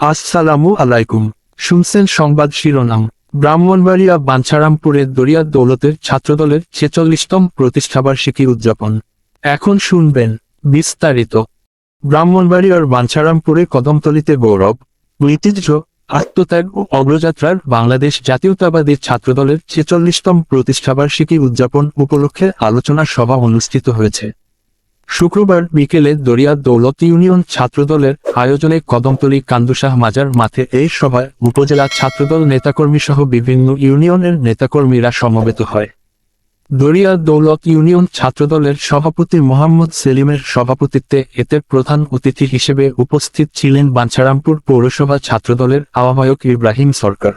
আসসালামু আলাইকুম। শুনছেন সংবাদ শিরোনাম। ব্রাহ্মণবাড়িয়া বাঞ্ছারামপুরের দরিয়া দৌলতের ছাত্রদলের ছেচল্লিশতম প্রতিষ্ঠাবার্ষিকী উদযাপন। এখন শুনবেন বিস্তারিত। ব্রাহ্মণবাড়িয়ার বাঞ্ছারামপুরে কদমতলিতে গৌরব, ঐতিহ্য, আত্মত্যাগ ও অগ্রযাত্রার বাংলাদেশ জাতীয়তাবাদী ছাত্রদলের ছেচল্লিশতম প্রতিষ্ঠাবার্ষিকী উদযাপন উপলক্ষে আলোচনা সভা অনুষ্ঠিত হয়েছে। শুক্রবার বিকেলে দরিয়া দৌলত ইউনিয়ন ছাত্রদলের আয়োজনে কদমতলী কান্দুশাহ মাজার মাঠে এই সভায় উপজেলা ছাত্রদল নেতাকর্মী সহ বিভিন্ন ইউনিয়নের নেতাকর্মীরা সমবেত হয়। দরিয়া দৌলত ইউনিয়ন ছাত্রদলের সভাপতি মোহাম্মদ সেলিমের সভাপতিত্বে এতে প্রধান অতিথি হিসেবে উপস্থিত ছিলেন বাঞ্ছারামপুর পৌরসভা ছাত্রদলের আহ্বায়ক ইব্রাহিম সরকার।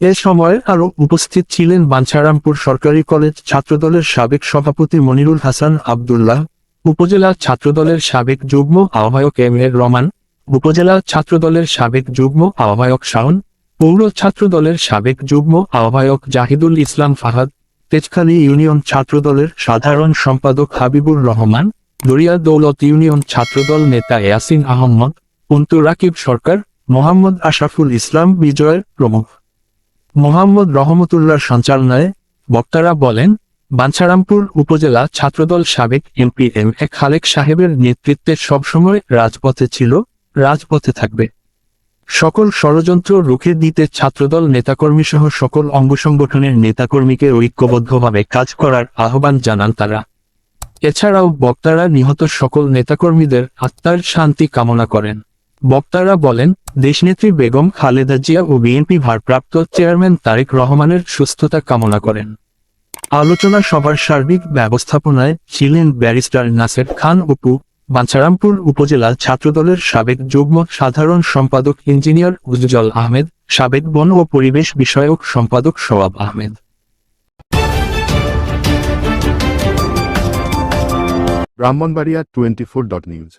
এ সময় আরও উপস্থিত ছিলেন বাঞ্ছারামপুর সরকারি কলেজ ছাত্রদলের সাবেক সভাপতি মনিরুল হাসান আবদুল্লাহ উপজেলা ছাত্রদলের সাবেক যুগ্ম আহ্বায়ক এম এ রমান উপজেলা ছাত্রদলের সাবেক যুগ্ম আহ্বায়ক শাওন, পৌর ছাত্রদলের সাবেক যুগ্ম আহ্বায়ক জাহিদুল ইসলাম ফাহাদ, তেজখালী ইউনিয়ন ছাত্রদলের সাধারণ সম্পাদক হাবিবুর রহমান, দরিয়া দৌলত ইউনিয়ন ছাত্রদল নেতা ইয়াসিন আহমদ পন্তু রাকিব সরকার, মোহাম্মদ আশরাফুল ইসলাম বিজয়ের প্রমুখ। মোহাম্মদ রহমতুল্লাহর সঞ্চালনায় বক্তারা বলেন বাঞ্ছারামপুর উপজেলা ছাত্রদল সাবেক এমপি এম এ খালেক সাহেবের নেতৃত্বে সবসময় রাজপথে ছিল, রাজপথে থাকবে। সকল ষড়যন্ত্র রুখে দিতে ছাত্রদল নেতাকর্মী সহ সকল অঙ্গ সংগঠনের নেতাকর্মীকে ঐক্যবদ্ধভাবে কাজ করার আহ্বান জানান তারা। এছাড়াও বক্তারা নিহত সকল নেতাকর্মীদের আত্মার শান্তি কামনা করেন। বক্তারা বলেন, দেশনেত্রী বেগম খালেদা জিয়া ও বিএনপি ভারপ্রাপ্ত চেয়ারম্যান তারেক রহমানের সুস্থতা কামনা করেন। আলোচনা সভার সার্বিক ব্যবস্থাপনায় ছিলেন ব্যারিস্টার নাসের খান অপু, বাঞ্ছারামপুর উপজেলা ছাত্রদলের সাবেক যুগ্ম সাধারণ সম্পাদক ইঞ্জিনিয়ার উজ্জ্বল আহমেদ, সাবেক বন ও পরিবেশ বিষয়ক সম্পাদক Soyab Ahmed. Brahmanbaria twenty four dot news.